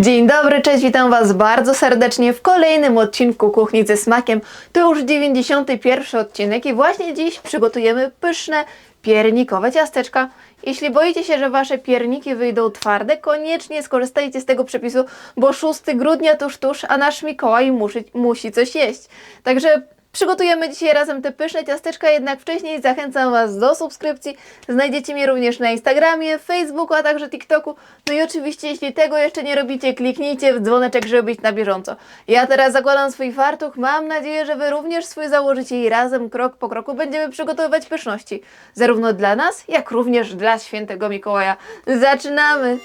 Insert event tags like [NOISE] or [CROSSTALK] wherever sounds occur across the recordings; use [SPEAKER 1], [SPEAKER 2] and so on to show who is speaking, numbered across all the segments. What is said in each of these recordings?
[SPEAKER 1] Dzień dobry, cześć, witam Was bardzo serdecznie w kolejnym odcinku Kuchni ze Smakiem. To już 91 odcinek i właśnie dziś przygotujemy pyszne piernikowe ciasteczka. Jeśli boicie się, że Wasze pierniki wyjdą twarde, koniecznie skorzystajcie z tego przepisu, bo 6 grudnia tuż tuż, a nasz Mikołaj musi, musi coś jeść. Także Przygotujemy dzisiaj razem te pyszne ciasteczka, jednak wcześniej zachęcam Was do subskrypcji. Znajdziecie mnie również na Instagramie, Facebooku, a także TikToku. No i oczywiście, jeśli tego jeszcze nie robicie, kliknijcie w dzwoneczek, żeby być na bieżąco. Ja teraz zakładam swój fartuch, mam nadzieję, że Wy również swój założycie i razem, krok po kroku, będziemy przygotowywać pyszności. Zarówno dla nas, jak również dla świętego Mikołaja. Zaczynamy!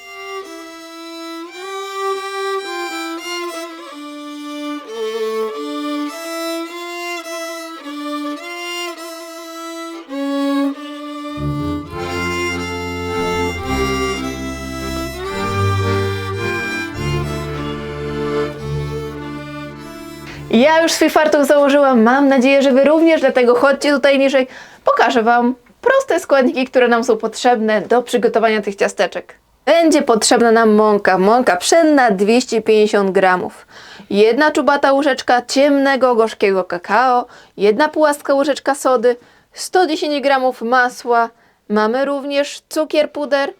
[SPEAKER 1] Ja już swój fartuch założyłam, mam nadzieję, że Wy również, dlatego chodźcie tutaj niżej. Pokażę Wam proste składniki, które nam są potrzebne do przygotowania tych ciasteczek. Będzie potrzebna nam mąka, mąka pszenna 250 gramów, jedna czubata łyżeczka ciemnego, gorzkiego kakao, jedna półastka łyżeczka sody, 110 gramów masła, mamy również cukier puder,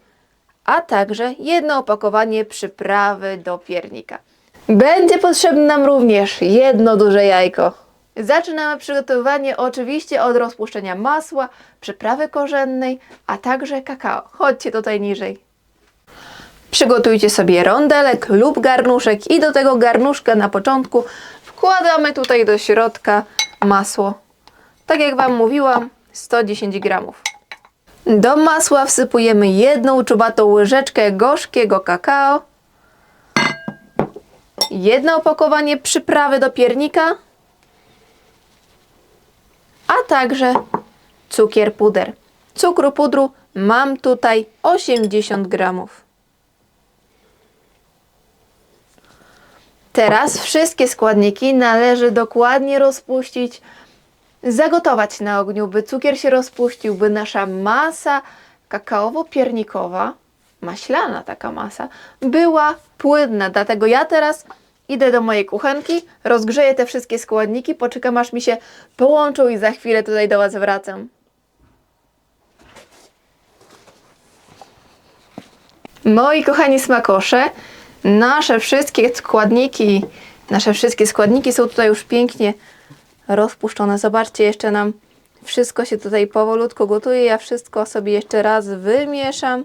[SPEAKER 1] a także jedno opakowanie przyprawy do piernika. Będzie potrzebne nam również jedno duże jajko. Zaczynamy przygotowywanie oczywiście od rozpuszczenia masła, przyprawy korzennej, a także kakao. Chodźcie tutaj niżej. Przygotujcie sobie rondelek lub garnuszek i do tego garnuszka na początku wkładamy tutaj do środka masło. Tak jak Wam mówiłam, 110 gramów. Do masła wsypujemy jedną czubatą łyżeczkę gorzkiego kakao, jedno opakowanie przyprawy do piernika, a także cukier puder. Cukru pudru mam tutaj 80 gramów. Teraz wszystkie składniki należy dokładnie rozpuścić, zagotować na ogniu, by cukier się rozpuścił, by nasza masa kakaowo-piernikowa, maślana taka masa, była płynna. Dlatego ja teraz idę do mojej kuchenki, rozgrzeję te wszystkie składniki, poczekam aż mi się połączą i za chwilę tutaj do Was wracam. Moi kochani smakosze, nasze wszystkie składniki, nasze wszystkie składniki są tutaj już pięknie rozpuszczone. Zobaczcie, jeszcze nam wszystko się tutaj powolutku gotuje. Ja wszystko sobie jeszcze raz wymieszam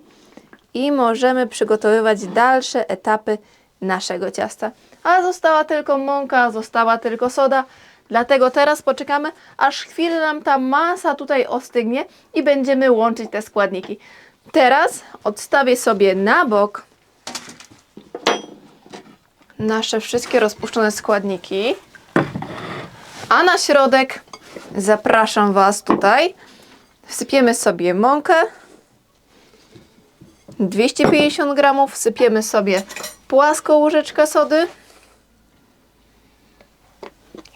[SPEAKER 1] i możemy przygotowywać dalsze etapy naszego ciasta. A została tylko mąka, została tylko soda. Dlatego teraz poczekamy, aż chwilę nam ta masa tutaj ostygnie i będziemy łączyć te składniki. Teraz odstawię sobie na bok nasze wszystkie rozpuszczone składniki. A na środek zapraszam Was tutaj. Wsypiemy sobie mąkę. 250 gramów. Wsypiemy sobie płaską łyżeczkę sody.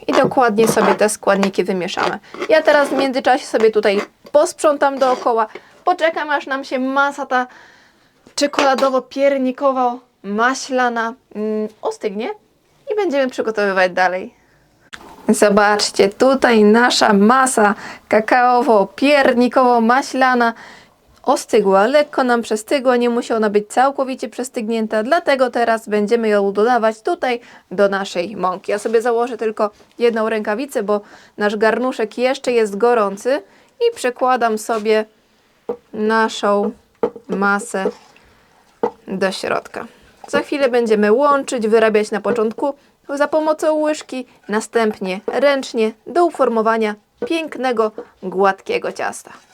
[SPEAKER 1] I dokładnie sobie te składniki wymieszamy. Ja teraz w międzyczasie sobie tutaj posprzątam dookoła. Poczekam aż nam się masa ta czekoladowo-piernikowo maślana mm, ostygnie i będziemy przygotowywać dalej. Zobaczcie, tutaj nasza masa kakaowo-piernikowo-maślana ostygła, lekko nam przestygła, nie musi ona być całkowicie przestygnięta, dlatego teraz będziemy ją dodawać tutaj do naszej mąki. Ja sobie założę tylko jedną rękawicę, bo nasz garnuszek jeszcze jest gorący i przekładam sobie naszą masę do środka. Za chwilę będziemy łączyć, wyrabiać na początku za pomocą łyżki, następnie ręcznie do uformowania pięknego, gładkiego ciasta.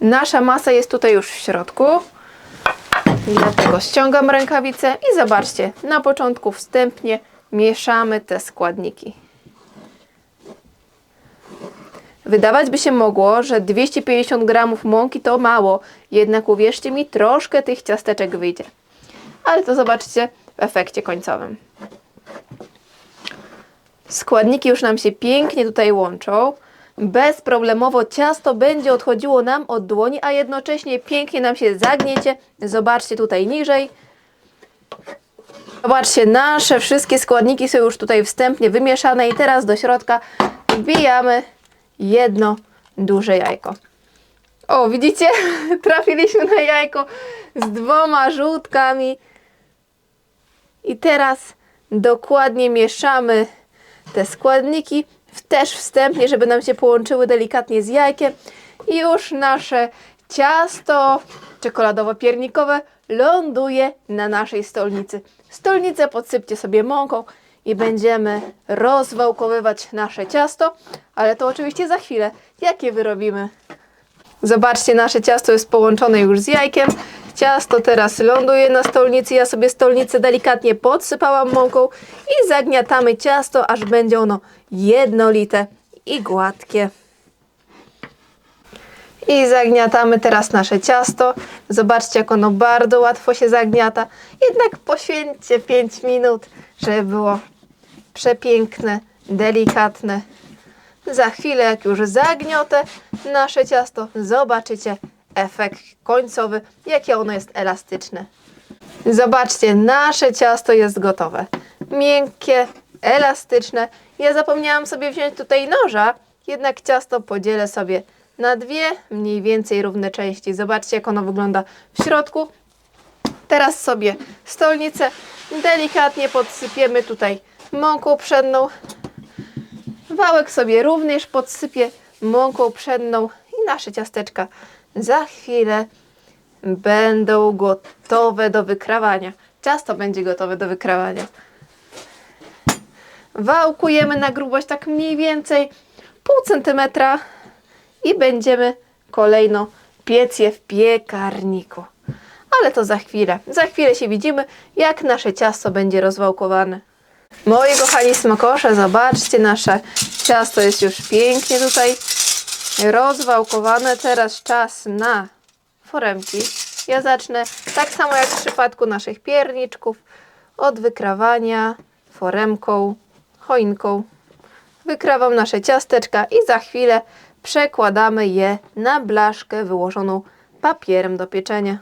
[SPEAKER 1] Nasza masa jest tutaj już w środku. Dlatego ściągam rękawicę i zobaczcie, na początku wstępnie mieszamy te składniki. Wydawać by się mogło, że 250 gramów mąki to mało, jednak uwierzcie mi, troszkę tych ciasteczek wyjdzie. Ale to zobaczcie w efekcie końcowym. Składniki już nam się pięknie tutaj łączą. Bezproblemowo ciasto będzie odchodziło nam od dłoni, a jednocześnie pięknie nam się zagniecie. Zobaczcie tutaj niżej. Zobaczcie, nasze wszystkie składniki są już tutaj wstępnie wymieszane i teraz do środka wbijamy jedno duże jajko. O, widzicie? [LAUGHS] Trafiliśmy na jajko z dwoma żółtkami. I teraz dokładnie mieszamy te składniki też wstępnie, żeby nam się połączyły delikatnie z jajkiem. I już nasze ciasto czekoladowo-piernikowe ląduje na naszej stolnicy. Stolnicę podsypcie sobie mąką i będziemy rozwałkowywać nasze ciasto, ale to oczywiście za chwilę. Jakie wyrobimy? Zobaczcie, nasze ciasto jest połączone już z jajkiem. Ciasto teraz ląduje na stolnicy. Ja sobie stolnicę delikatnie podsypałam mąką i zagniatamy ciasto, aż będzie ono jednolite i gładkie. I zagniatamy teraz nasze ciasto. Zobaczcie, jak ono bardzo łatwo się zagniata. Jednak poświęćcie 5 minut, żeby było przepiękne, delikatne. Za chwilę, jak już zagniotę nasze ciasto, zobaczycie efekt końcowy, jakie ono jest elastyczne. Zobaczcie, nasze ciasto jest gotowe. Miękkie, elastyczne. Ja zapomniałam sobie wziąć tutaj noża, jednak ciasto podzielę sobie na dwie mniej więcej równe części. Zobaczcie, jak ono wygląda w środku. Teraz sobie stolnicę delikatnie podsypiemy tutaj mąką pszenną. Wałek sobie również podsypię mąką pszenną i nasze ciasteczka za chwilę będą gotowe do wykrawania. Ciasto będzie gotowe do wykrawania. Wałkujemy na grubość tak mniej więcej pół centymetra i będziemy kolejno piec je w piekarniku. Ale to za chwilę. Za chwilę się widzimy, jak nasze ciasto będzie rozwałkowane. Moi kochani smakosze, zobaczcie, nasze ciasto jest już pięknie tutaj rozwałkowane. Teraz czas na foremki. Ja zacznę tak samo jak w przypadku naszych pierniczków od wykrawania foremką, choinką. Wykrawam nasze ciasteczka i za chwilę przekładamy je na blaszkę wyłożoną papierem do pieczenia.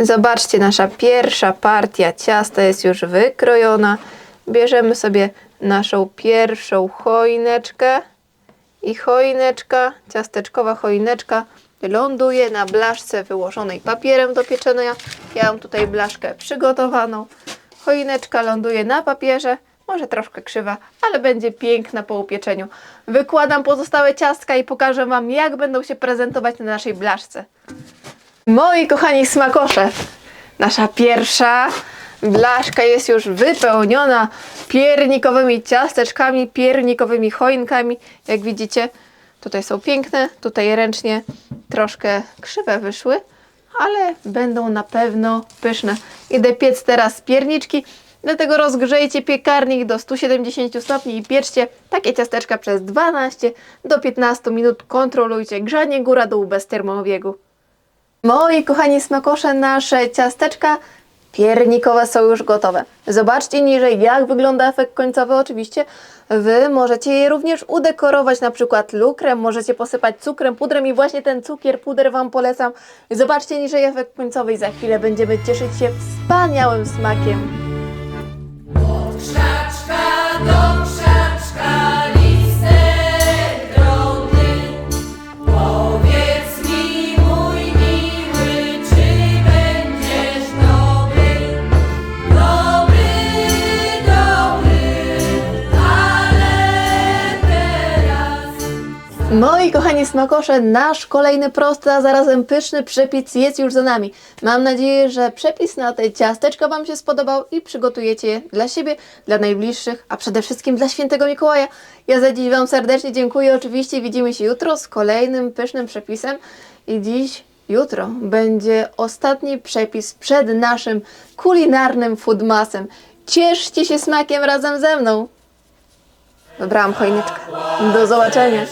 [SPEAKER 1] Zobaczcie, nasza pierwsza partia ciasta jest już wykrojona. Bierzemy sobie naszą pierwszą choineczkę i choineczka, ciasteczkowa choineczka ląduje na blaszce wyłożonej papierem do pieczenia. Ja mam tutaj blaszkę przygotowaną. Choineczka ląduje na papierze, może troszkę krzywa, ale będzie piękna po upieczeniu. Wykładam pozostałe ciastka i pokażę Wam, jak będą się prezentować na naszej blaszce. Moi kochani smakosze, nasza pierwsza blaszka jest już wypełniona piernikowymi ciasteczkami, piernikowymi choinkami. Jak widzicie, tutaj są piękne, tutaj ręcznie troszkę krzywe wyszły, ale będą na pewno pyszne. Idę piec teraz pierniczki, dlatego rozgrzejcie piekarnik do 170 stopni i pieczcie takie ciasteczka przez 12 do 15 minut. Kontrolujcie grzanie góra-dół bez termobiegu. Moi kochani smakosze, nasze ciasteczka piernikowe są już gotowe. Zobaczcie niżej, jak wygląda efekt końcowy. Oczywiście Wy możecie je również udekorować na przykład lukrem, możecie posypać cukrem, pudrem i właśnie ten cukier, puder Wam polecam. Zobaczcie niżej efekt końcowy i za chwilę będziemy cieszyć się wspaniałym smakiem. Moi kochani smakosze, nasz kolejny prosty, a zarazem pyszny przepis jest już za nami. Mam nadzieję, że przepis na te ciasteczka Wam się spodobał i przygotujecie je dla siebie, dla najbliższych, a przede wszystkim dla świętego Mikołaja. Ja za dziś Wam serdecznie dziękuję. Oczywiście widzimy się jutro z kolejnym pysznym przepisem i dziś, jutro będzie ostatni przepis przed naszym kulinarnym foodmasem. Cieszcie się smakiem razem ze mną. Wybrałam choineczkę. Do zobaczenia.